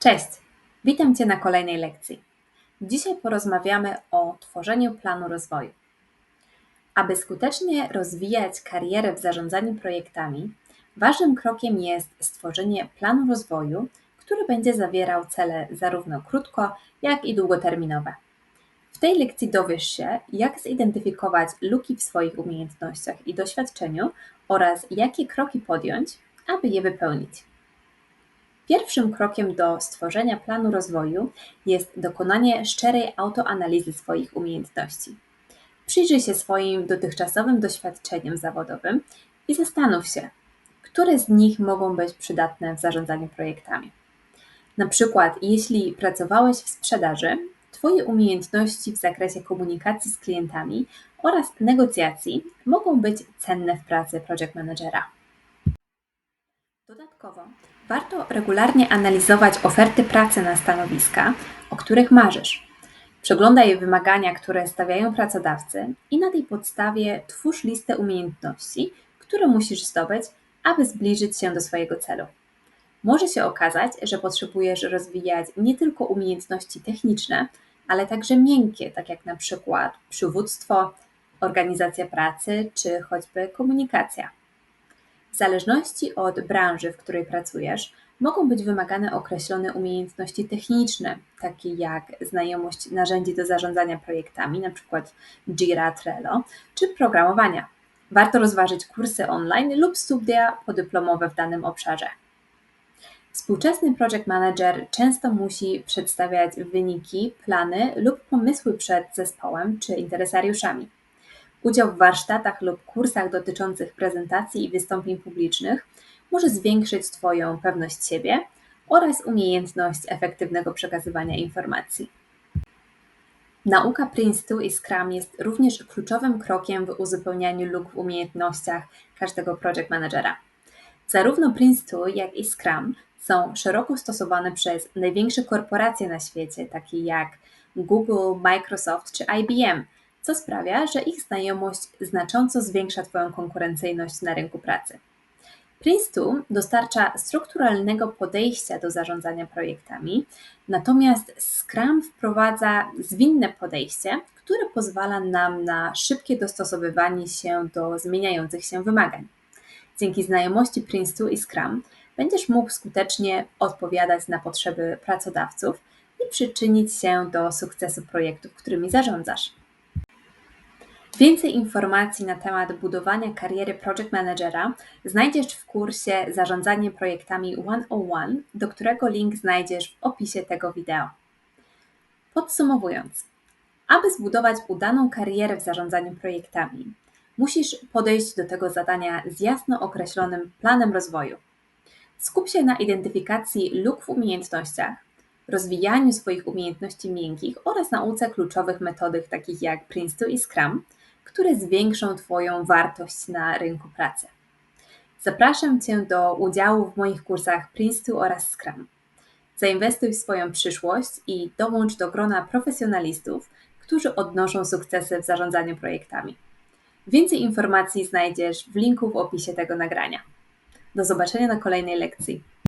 Cześć, witam Cię na kolejnej lekcji. Dzisiaj porozmawiamy o tworzeniu planu rozwoju. Aby skutecznie rozwijać karierę w zarządzaniu projektami, ważnym krokiem jest stworzenie planu rozwoju, który będzie zawierał cele zarówno krótko, jak i długoterminowe. W tej lekcji dowiesz się, jak zidentyfikować luki w swoich umiejętnościach i doświadczeniu oraz jakie kroki podjąć, aby je wypełnić. Pierwszym krokiem do stworzenia planu rozwoju jest dokonanie szczerej autoanalizy swoich umiejętności. Przyjrzyj się swoim dotychczasowym doświadczeniom zawodowym i zastanów się, które z nich mogą być przydatne w zarządzaniu projektami. Na przykład, jeśli pracowałeś w sprzedaży, Twoje umiejętności w zakresie komunikacji z klientami oraz negocjacji mogą być cenne w pracy project managera. Dodatkowo warto regularnie analizować oferty pracy na stanowiska, o których marzysz. Przeglądaj wymagania, które stawiają pracodawcy i na tej podstawie twórz listę umiejętności, które musisz zdobyć, aby zbliżyć się do swojego celu. Może się okazać, że potrzebujesz rozwijać nie tylko umiejętności techniczne, ale także miękkie, tak jak na przykład przywództwo, organizacja pracy czy choćby komunikacja. W zależności od branży, w której pracujesz, mogą być wymagane określone umiejętności techniczne, takie jak znajomość narzędzi do zarządzania projektami, np. Jira, Trello, czy programowania. Warto rozważyć kursy online lub studia podyplomowe w danym obszarze. Współczesny project manager często musi przedstawiać wyniki, plany lub pomysły przed zespołem czy interesariuszami. Udział w warsztatach lub kursach dotyczących prezentacji i wystąpień publicznych może zwiększyć Twoją pewność siebie oraz umiejętność efektywnego przekazywania informacji. Nauka Prince2 i Scrum jest również kluczowym krokiem w uzupełnianiu luk w umiejętnościach każdego project managera. Zarówno Prince2, jak i Scrum są szeroko stosowane przez największe korporacje na świecie, takie jak Google, Microsoft czy IBM, co sprawia, że ich znajomość znacząco zwiększa Twoją konkurencyjność na rynku pracy. Prince2 dostarcza strukturalnego podejścia do zarządzania projektami, natomiast Scrum wprowadza zwinne podejście, które pozwala nam na szybkie dostosowywanie się do zmieniających się wymagań. Dzięki znajomości Prince2 i Scrum będziesz mógł skutecznie odpowiadać na potrzeby pracodawców i przyczynić się do sukcesu projektów, którymi zarządzasz. Więcej informacji na temat budowania kariery project managera znajdziesz w kursie Zarządzanie projektami 101, do którego link znajdziesz w opisie tego wideo. Podsumowując, aby zbudować udaną karierę w zarządzaniu projektami, musisz podejść do tego zadania z jasno określonym planem rozwoju. Skup się na identyfikacji luk w umiejętnościach, rozwijaniu swoich umiejętności miękkich oraz nauce kluczowych metodyk takich jak Prince2 i Scrum, które zwiększą Twoją wartość na rynku pracy. Zapraszam Cię do udziału w moich kursach Prince2 oraz Scrum. Zainwestuj w swoją przyszłość i dołącz do grona profesjonalistów, którzy odnoszą sukcesy w zarządzaniu projektami. Więcej informacji znajdziesz w linku w opisie tego nagrania. Do zobaczenia na kolejnej lekcji.